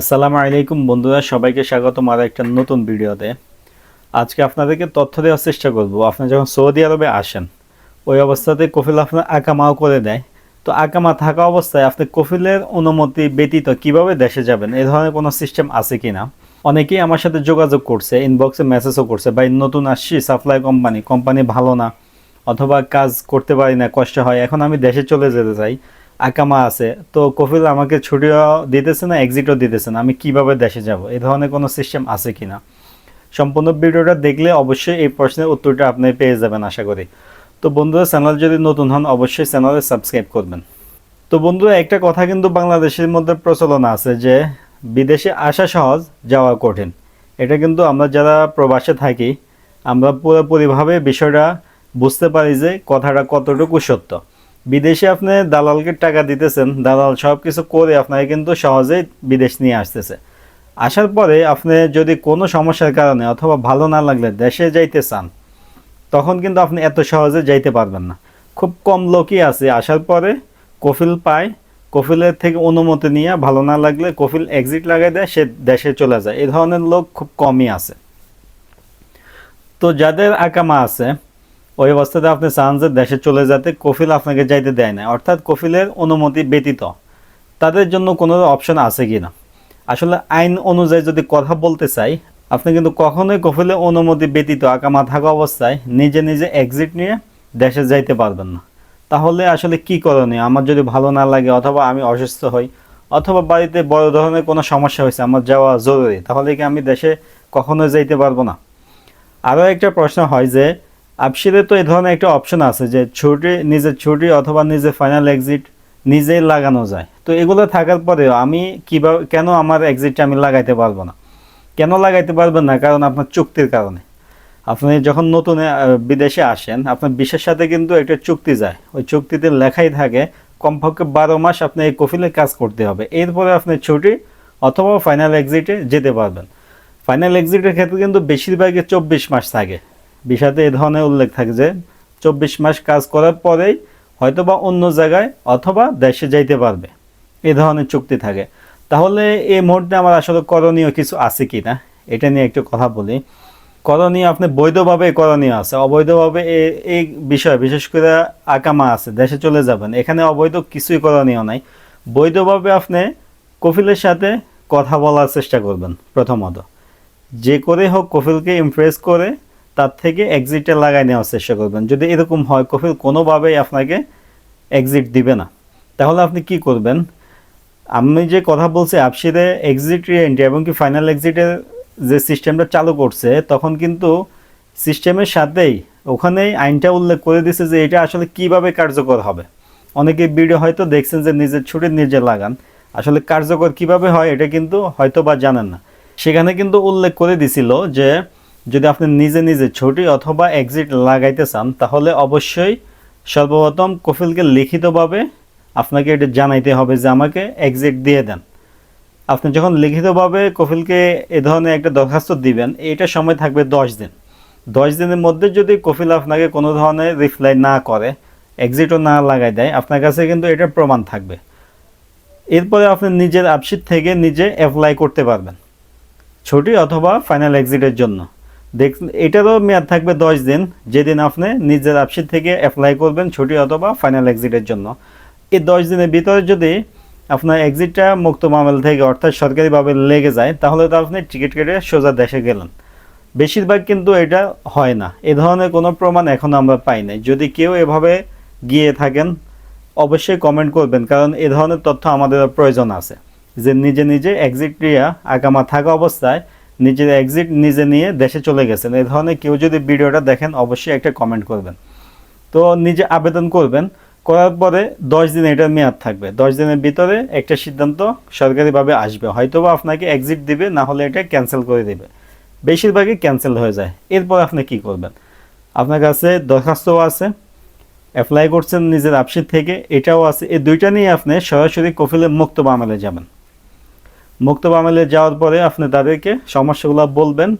আসসালামু আলাইকুম বন্ধুরা, সবাইকে স্বাগতম আর একটা নতুন ভিডিওতে। আজকে আপনাদেরকে তথ্য দেওয়ার চেষ্টা করব। আপনি যখন সৌদি আরবে আসেন, ওই অবস্থাতে কফিল আপনার আকামাও করে দেয়। তো আকামা থাকা অবস্থায় আপনি কফিলের অনুমতি ব্যতীত কীভাবে দেশে যাবেন, এ ধরনের কোনো সিস্টেম আছে কি না অনেকেই আমার সাথে যোগাযোগ করছে ইনবক্সে মেসেজও করছে, ভাই, নতুন আসছি সাপ্লাই কোম্পানি কোম্পানি ভালো না, অথবা কাজ করতে পারি না, কষ্ট হয়, এখন আমি দেশে চলে যেতে চাই। আকামা আছে। তো কফিল আমাকে ছুটিও দিতেছে না এক্সিটও দিতেছে না। আমি কীভাবে দেশে যাব? এই ধরনের কোনো সিস্টেম আছে কি না সম্পূর্ণ ভিডিওটা দেখলে অবশ্যই এই প্রশ্নের উত্তরটা আপনি পেয়ে যাবেন, আশা করি। তো বন্ধুরা, চ্যানেল যদি নতুন হন, অবশ্যই চ্যানেলে সাবস্ক্রাইব করবেন। তো বন্ধুরা, একটা কথা কিন্তু বাংলাদেশের মধ্যে প্রচলন আছে যে, বিদেশে আসা সহজ, যাওয়া কঠিন। এটা কিন্তু আমরা যারা প্রবাসে থাকি, আমরা পুরোপুরিভাবে বিষয়টা বুঝতে পারি যে কথাটা কতটুকু সত্য। বিদেশে আপনি দালালকে টাকা দিতেছেন, দালাল সব কিছু করে আপনাকে কিন্তু সহজেই বিদেশ নিয়ে আসতেছে। আসার পরে আপনি যদি কোনো সমস্যার কারণে অথবা ভালো না লাগলে দেশে যাইতে চান, তখন কিন্তু আপনি এত সহজে যাইতে পারবেন না। খুব কম লোকই আছে। আসার পরে কফিল পায়। কফিলের থেকে অনুমতি নিয়ে ভালো না লাগলে কফিল এক্সিট লাগাই দেয়, সে দেশে চলে যায়। এই ধরনের লোক খুব কমই আছে। তো যাদের আকামা আছে ওই অবস্থাতে আপনি চান যে দেশে চলে যেতে কফিল আপনাকে যাইতে দেয় না। অর্থাৎ কফিলের অনুমতি ব্যতীত। তাদের জন্য কোনো অপশন আছে কি না? আসলে আইন অনুযায়ী যদি কথা বলতে চাই, আপনি কিন্তু কখনোই কফিলের অনুমতি ব্যতীত আকামা থাকা অবস্থায় নিজে নিজে এক্সিট নিয়ে দেশে যাইতে পারবেন না। তাহলে আসলে কি করণীয়? আমার যদি ভালো না লাগে অথবা আমি অসুস্থ হই, অথবা বাড়িতে বড় ধরনের কোনো সমস্যা হয়েছে, আমার যাওয়া জরুরি, তাহলে কি আমি দেশে কখনোই যাইতে পারব না? আরও একটা প্রশ্ন হয় যে আপসিরে তো এই ধরনের একটা অপশন আছে যে ছুটি, নিজের ছুটি অথবা নিজের ফাইনাল এক্সিট নিজেই লাগানো যায়। তো এগুলো থাকার পরেও আমি কীভাবে, কেন আমার এক্সিটটা আমি লাগাইতে পারব না? কেন লাগাইতে পারবেন না? কারণ আপনার চুক্তির কারণে। আপনি যখন নতুন বিদেশে আসেন, আপনার বিশের সাথে কিন্তু একটা চুক্তি যায়। ওই চুক্তিতে লেখাই থাকে, কমপক্ষে বারো মাস আপনি এই কফিলে কাজ করতে হবে। এরপরে আপনি ছুটি অথবা ফাইনাল এক্সিটে যেতে পারবেন। ফাইনাল এক্সিটের ক্ষেত্রে কিন্তু বেশিরভাগই চব্বিশ মাস থাকে। বিষাতে এ ধরনের উল্লেখ থাকে যে, চব্বিশ মাস কাজ করার পরেই হয়তোবা অন্য জায়গায় অথবা দেশে যাইতে পারবে। এ ধরনের চুক্তি থাকে। তাহলে এই মুহূর্তে আমার আসলে করণীয় কিছু আছে কি না? এটা নিয়ে একটু কথা বলি। করণীয় আপনি বৈধভাবে করণীয় আছে। অবৈধভাবে এই বিষয় বিশেষ করে আকামা আছে, দেশে চলে যাবেন। এখানে অবৈধ কিছুই করণীয় নাই। বৈধভাবে আপনি কফিলের সাথে কথা বলার চেষ্টা করবেন প্রথমত। যে করে হোক কফিলকে ইমপ্রেস করে তার থেকে এক্সিটে লাগাই নেওয়ার চেষ্টা করবেন। যদি এরকম হয়, কফিল কোনোভাবেই আপনাকে এক্সিট দিবে না। তাহলে আপনি কি করবেন? আমি যে কথা বলছি আপসিরে এক্সিট রিএন্ট্রি এবং কি ফাইনাল এক্সিটের যে সিস্টেমটা চালু করছে, তখন কিন্তু সিস্টেমের সাথেই ওখানেই আইনটা উল্লেখ করে দিছে যে এটা আসলে কীভাবে কার্যকর হবে। অনেকে ভিডিও হয়তো দেখছেন যে নিজের ছুটি নিজে লাগান। আসলে কার্যকর কীভাবে হয়, এটা কিন্তু হয়তো বা জানেন না। সেখানে কিন্তু উল্লেখ করে দিছিল যে যদি আপনি নিজে নিজে ছুটি অথবা এক্সিট লাগাইতে চান, তাহলে অবশ্যই সর্বপ্রথম কফিলকে লিখিতভাবে আপনাকে এটা জানাইতে হবে যে আমাকে এক্সিট দিয়ে দেন। আপনি যখন লিখিতভাবে কফিলকে এ ধরনের একটা দরখাস্ত দিবেন, এটা সময় থাকবে দশ দিন। দশ দিনের মধ্যে যদি কফিল আপনাকে কোনো ধরনের রিপ্লাই না করে এক্সিটও না লাগাই দেয়, আপনার কাছে কিন্তু এটা প্রমাণ থাকবে। এরপরে আপনি নিজের আপশিট থেকে নিজে অ্যাপ্লাই করতে পারবেন। ছুটি অথবা ফাইনাল এক্সিটের জন্য। দেখ, এটারও মেয়াদ থাকবে দশ দিন। যেদিন আপনি নিজের আপশিট থেকে অ্যাপ্লাই করবেন ছুটি অথবা ফাইনাল এক্সিটের জন্য। এই দশ দিনের ভিতরে যদি আপনার এক্সিটটা মুক্ত মামলা থেকে অর্থাৎ সরকারিভাবে লেগে যায়, তাহলে তো আপনি টিকিট কেটে সোজা দেশে গেলেন। বেশিরভাগ কিন্তু এটা হয় না। এ ধরনের কোনো প্রমাণ এখনও আমরা পাই নাই। যদি কেউ এভাবে গিয়ে থাকেন, অবশ্যই কমেন্ট করবেন, কারণ এ ধরনের তথ্য আমাদের প্রয়োজন আছে। যে নিজে নিজে এক্সিট ক্রিয়া আগামা থাকা অবস্থায় নিজের এক্সিট নিজে নিয়ে দেশে চলে গেছেন। এই ধরনের কেউ যদি ভিডিওটা দেখেন, অবশ্যই একটা কমেন্ট করবেন। তো নিজে আবেদন করবেন। করার পরে দশ দিন এটার মেয়াদ থাকবে। দশ দিনের ভিতরে একটা সিদ্ধান্ত সরকারিভাবে আসবে। হয়তোবা আপনাকে এক্সিট দিবে, না হলে এটা ক্যান্সেল করে দেবে। বেশিরভাগই ক্যান্সেল হয়ে যায়। এরপর আপনি কি করবেন? আপনার কাছে দরখাস্তও আছে অ্যাপ্লাই করছেন নিজের আপসিট থেকে, এটাও আছে। এই দুইটা নিয়ে আপনি সরাসরি কফিলের মুক্ত বামেলে যাবেন। মুক্ত বামেলে যাওয়ার পরে আপনি তাদেরকে সমস্যাগুলো বলবেন।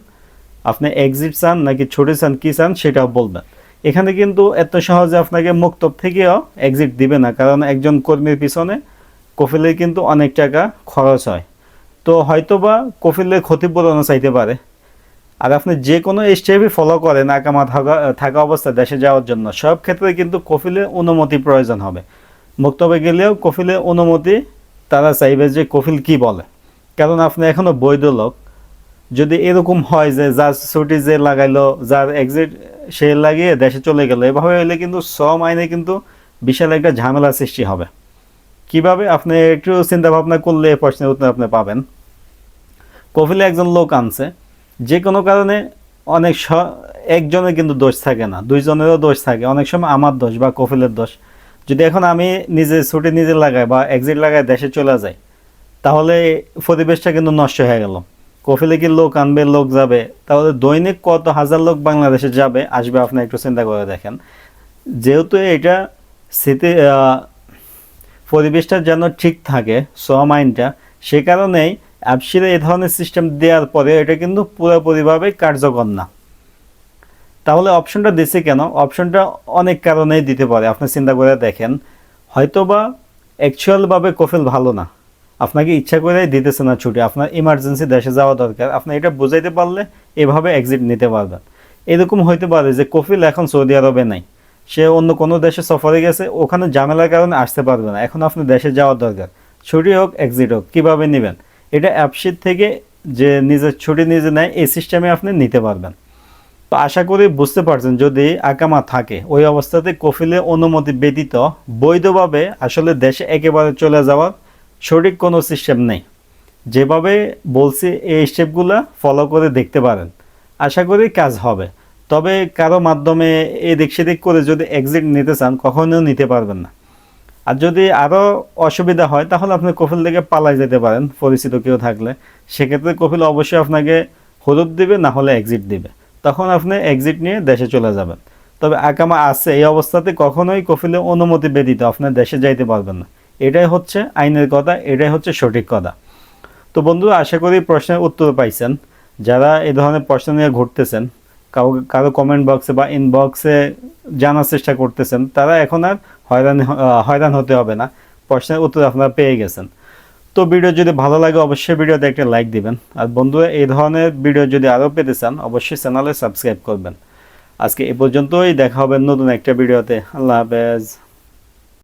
আপনি এক্সিট চান নাকি ছুটি চান, কী চান সেটাও বলবেন। এখানে কিন্তু এত সহজে আপনাকে মুক্তব থেকেও এক্সিট দিবে না, কারণ একজন কর্মীর পিছনে কফিলে কিন্তু অনেক টাকা খরচ হয়। তো হয়তোবা কফিলের ক্ষতিপূরণও চাইতে পারে। আর আপনি যে কোনো স্টেপই ফলো করেন, আকামা থাকা থাকা অবস্থায় দেশে যাওয়ার জন্য, সব ক্ষেত্রে কিন্তু কফিলের অনুমতি প্রয়োজন হবে। মুক্তবে গেলেও কফিলের অনুমতি তারা চাইবে যে কফিল কি বলে। কারণ আপনি এখনও বৈধ লোক। যদি এরকম হয় যে যার ছুটি যে লাগাইলো, যার এক্সিট সে লাগিয়ে দেশে চলে গেল, এভাবে হইলে কিন্তু শ্রম আইনে কিন্তু বিশাল একটা ঝামেলা সৃষ্টি হবে। কীভাবে আপনি একটু চিন্তা ভাবনা করলে এই প্রশ্নের উত্তর আপনি পাবেন। কফিলে একজন লোক আনছে, যে কোনো কারণে অনেক স- একজনের কিন্তু দোষ থাকে না, দুইজনেরও দোষ থাকে, অনেক সময় আমার দোষ বা কফিলের দোষ। যদি এখন আমি নিজে ছুটি নিজে লাগাই বা এক্সিট লাগাই দেশে চলে যাই তাহলে পরিবেশটা কিন্তু নষ্ট হয়ে গেল। কফিলে কি লোক আনবে, লোক যাবে? তাহলে দৈনিক কত হাজার লোক বাংলাদেশে যাবে, আসবে আপনি একটু চিন্তা করে দেখেন। যেহেতু এটা স্মৃতি পরিবেশটা যেন ঠিক থাকে শ্রম আইনটা সে কারণেই অ্যাপসিরে এই ধরনের সিস্টেম দেওয়ার পরে এটা কিন্তু পুরোপুরিভাবে কার্যকর না। তাহলে অপশনটা দিছে কেন? অপশনটা অনেক কারণেই দিতে পারে, আপনি চিন্তা করে দেখেন। হয়তোবা অ্যাকচুয়ালভাবে কফিল ভালো না। আপনাকে ইচ্ছা করে দিতেছে না ছুটি, আপনার ইমার্জেন্সি দেশে যাওয়া দরকার, আপনি এটা বুঝাইতে পারলে এভাবে এক্সিট নিতে পারবেন। এরকম হইতে পারে যে কফিল এখন সৌদি আরবে নাই, সে অন্য কোনো দেশে সফরে গেছে, ওখানে ঝামেলার কারণে আসতে পারবে না, এখন আপনি দেশে যাওয়া দরকার, ছুটি হোক এক্সিট হোক, কীভাবে নেবেন? এটা অ্যাপশিট থেকে যে নিজের ছুটি নিজে নেয়, এই সিস্টেমে আপনি নিতে পারবেন। তো আশা করি বুঝতে পারছেন, যদি আকামা থাকে, ওই অবস্থাতে কফিলে অনুমতি ব্যতীত, বৈধভাবে আসলে দেশে একেবারে চলে যাওয়ার সঠিক কোনো সিস্টেম নেই। যেভাবে বলছি, এই স্টেপগুলো ফলো করে দেখতে পারেন। আশা করি কাজ হবে। তবে কারও মাধ্যমে এদিক সেদিক করে যদি এক্সিট নিতে চান, কখনোই নিতে পারবেন না। আর যদি আরও অসুবিধা হয়, তাহলে আপনি কফিল থেকে পালাই যেতে পারেন, পরিচিত কেউ থাকলে। সেক্ষেত্রে কফিল অবশ্যই আপনাকে হলুদ দিবে, না হলে এক্সিট দিবে। তখন আপনি এক্সিট নিয়ে দেশে চলে যাবেন। তবে আকামা আছে এই অবস্থাতে কখনোই কফিলে অনুমতি ব্যতীত আপনার দেশে যাইতে পারবেন না। এটাই হচ্ছে আইনের কথা, এটাই হচ্ছে সঠিক কথা। তো বন্ধু আশা করি প্রশ্নের উত্তর পাইছেন। যারা এ ধরনের প্রশ্ন নিয়ে ঘুরতেছেন, কাউ, কারও কমেন্ট বক্সে বা ইনবক্সে জানার চেষ্টা করতেছেন, তারা এখন আর হয়রান হয়রান হতে হবে না। প্রশ্নের উত্তর আপনারা পেয়ে গেছেন। তো ভিডিও যদি ভালো লাগে, অবশ্যই ভিডিওতে একটা লাইক দিবেন। আর বন্ধুরা এই ধরনের ভিডিও যদি আরও পেতে চান, অবশ্যই চ্যানেলে সাবস্ক্রাইব করবেন। আজকে এ পর্যন্তই, দেখা হবে নতুন একটা ভিডিওতে। আল্লাহ হাফেজ।